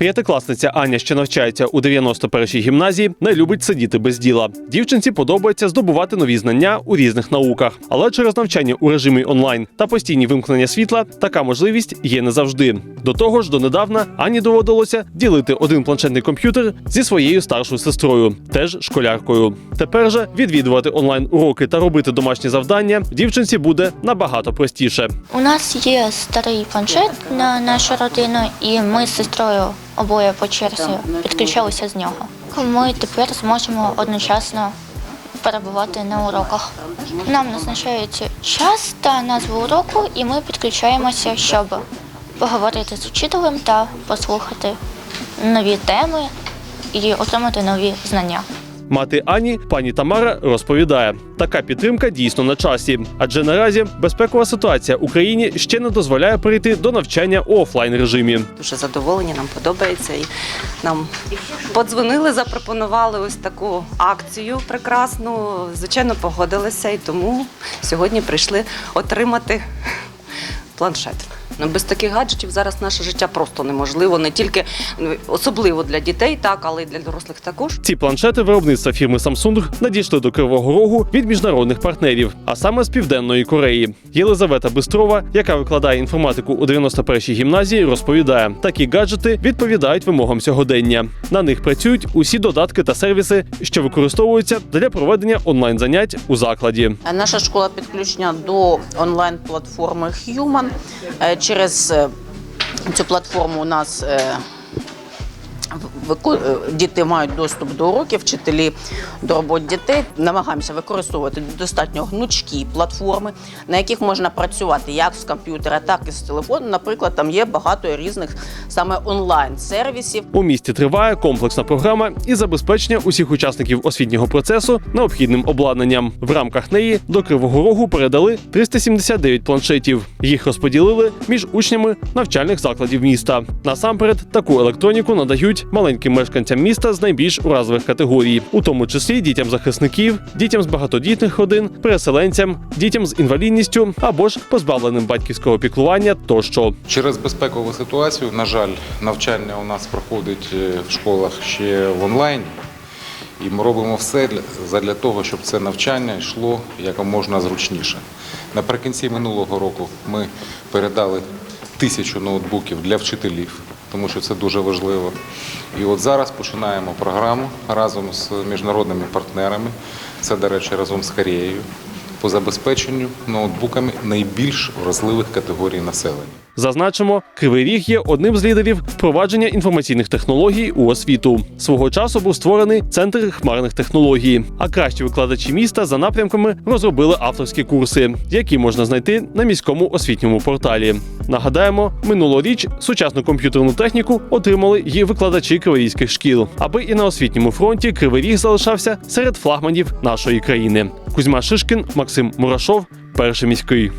П'ятикласниця Аня, що навчається у 91-й гімназії, не любить сидіти без діла. Дівчинці подобається здобувати нові знання у різних науках, але через навчання у режимі онлайн та постійні вимкнення світла така можливість є не завжди. До того ж, донедавна Ані доводилося ділити один планшетний комп'ютер зі своєю старшою сестрою, теж школяркою. Тепер же відвідувати онлайн уроки та робити домашні завдання дівчинці буде набагато простіше. У нас є старий планшет на нашу родину, і ми з сестрою обоє по черзі підключалися з нього. Ми тепер зможемо одночасно перебувати на уроках. Нам назначають час та назву уроку, і ми підключаємося, щоб поговорити з учителем та послухати нові теми і отримати нові знання. Мати Ані, пані Тамара, розповідає, така підтримка дійсно на часі, адже наразі безпекова ситуація в Україні ще не дозволяє перейти до навчання у офлайн режимі. Дуже задоволені, нам подобається. І нам подзвонили, запропонували ось таку акцію прекрасну. Звичайно, погодилися і тому сьогодні прийшли отримати планшет. Ну, Без таких гаджетів зараз наше життя просто неможливо, не тільки ну, особливо для дітей, так, але й для дорослих також. Ці планшети виробництва фірми Samsung надійшли до Кривого Рогу від міжнародних партнерів, а саме з Південної Кореї. Єлизавета Бистрова, яка викладає інформатику у 91-й гімназії, розповідає, такі гаджети відповідають вимогам сьогодення. На них працюють усі додатки та сервіси, що використовуються для проведення онлайн занять у закладі. Наша школа підключена до онлайн-платформи Human. Через е, цю платформу у нас е, діти мають доступ до уроків, вчителі до робот дітей. Намагаємося використовувати достатньо гнучкі платформи, на яких можна працювати як з комп'ютера, так і з телефону. Наприклад, там є багато різних саме онлайн-сервісів. У місті триває комплексна програма із забезпечення усіх учасників освітнього процесу необхідним обладнанням. В рамках неї до Кривого Рогу передали 379 планшетів. Їх розподілили між учнями навчальних закладів міста. Насамперед, таку електроніку надають маленьким мешканцям міста з найбільш уразливих категорій, у тому числі дітям захисників, дітям з багатодітних родин, переселенцям, дітям з інвалідністю або ж позбавленим батьківського піклування тощо. Через безпекову ситуацію, на жаль, навчання у нас проходить е, в школах ще в онлайні. І ми робимо все для, того, щоб це навчання йшло якомога зручніше. Наприкінці минулого року ми передали тисячу ноутбуків для вчителів, тому що це дуже важливо. І от зараз починаємо програму разом з міжнародними партнерами, це, до речі, разом з Кореєю, по забезпеченню ноутбуками найбільш вразливих категорій населення. Зазначимо, Кривий Ріг є одним з лідерів впровадження інформаційних технологій у освіту. Свого часу був створений центр хмарних технологій. А кращі викладачі міста за напрямками розробили авторські курси, які можна знайти на міському освітньому порталі. Нагадаємо, минулоріч сучасну комп'ютерну техніку отримали її викладачі криворізьких шкіл, аби і на освітньому фронті Кривий Ріг залишався серед флагманів нашої країни. Кузьма Шишкін, Максим Мурашов, перший міський.